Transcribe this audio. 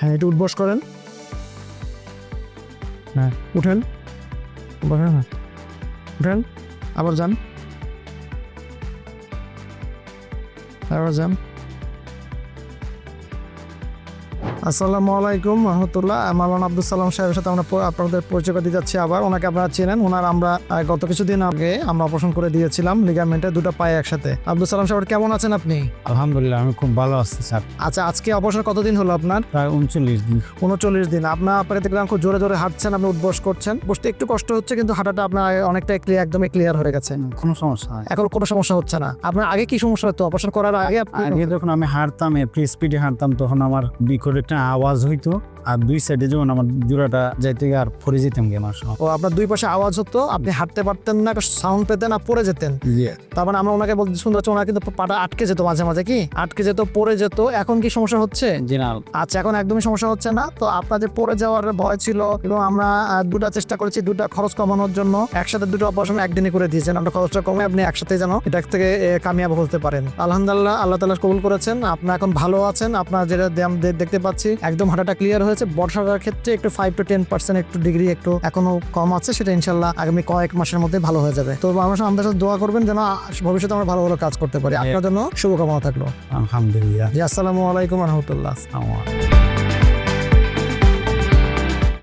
হ্যাঁ একটু উঠবস করেন। হ্যাঁ। উঠেন। বসেন হ্যাঁ উঠেন। আবার যান। আবার যান। আসসালামু আলাইকুম রহমতুল্লাহ। মালান আব্দুল সালাম সাহেবের সাথে আমরা আপনাদের পরিচয় করে দিতে যাচ্ছি আবার। ওনাকে আপনারা চেনেন। ওনার আমরা গত কিছুদিন আগে আমরা অপারেশন করে দিয়েছিলাম লিগামেন্টে দুটো পায়ে একসাথে। আব্দুল সালাম সাহেব কেমন আছেন আপনি? আলহামদুলিল্লাহ আমি খুব ভালো আছি স্যার। আচ্ছা আজকে অপারেশন কতদিন হলো আপনার? প্রায় উনচল্লিশ দিন। উনচল্লিশ দিন। আপনার আপনাকে দেখলাম খুব জোরে জোরে হাঁটছেন আপনি উদ্বস করছেন। বসতে একটু কষ্ট হচ্ছে কিন্তু হাঁটাটা আপনার অনেকটাই ক্লিয়ার একদমই ক্লিয়ার হয়ে গেছে। কোনো সমস্যা এখন কোনো সমস্যা হচ্ছে না। আপনার আগে কি সমস্যা হতো? অপারেশন করার আগে আগে যখন আমি হাঁটতাম স্পিডে হাঁটতাম তখন আমার বিকট একটা আওয়াজ হইতো। আর দুই সাইডে যেমন আমার জোড়াটা যাইতে গিয়ে আর পরে যেতাম গিয়ে আমার ও আপনার দুই পাশে আওয়াজ হতো আপনি হাঁটতে পারতেন না সাউন্ড পেতেন আর পড়ে যেতেন। তার মানে আমরা ওনাকে বলতে শুনতে হচ্ছে ওনার কিন্তু পাটা আটকে যেত মাঝে মাঝে কি? আটকে যেত পরে যেত এখন কি সমস্যা হচ্ছে? জি না আচ্ছা এখন একদমই সমস্যা হচ্ছে না। তো আপনার যে পড়ে যাওয়ার ভয় ছিল এবং আমরা দুটা চেষ্টা করেছি দুটা খরচ কমানোর জন্য একসাথে দুটো অপারেশন একদিনই করে দিয়েছেন। আমরা খরচটা কমে আপনি একসাথে যেন এটা থেকে কামিয়াব হতে পারেন। আলহামদুলিল্লাহ আল্লাহ তালা কবুল করেছেন। আপনি এখন ভালো আছেন। আপনার যেটা দেখতে পাচ্ছি একদম হাঁটাটা ক্লিয়ার হয়েছে। বর্ষার ক্ষেত্রে একটু ফাইভ টু টেন পার্সেন্ট একটু ডিগ্রি একটু এখনও কম আছে সেটা ইনশাল্লাহ আগামী কয়েক মাসের মধ্যে ভালো হয়ে যাবে। তো আমার আমাদের সাথে দোয়া করবেন যেন ভবিষ্যতে আমরা ভালো ভালো কাজ করতে পারি। আপনার জন্য শুভকামনা থাকল। আলহামদুলিল্লাহ। জি আসসালামু আলাইকুম রহমতুল্লাহ। আমার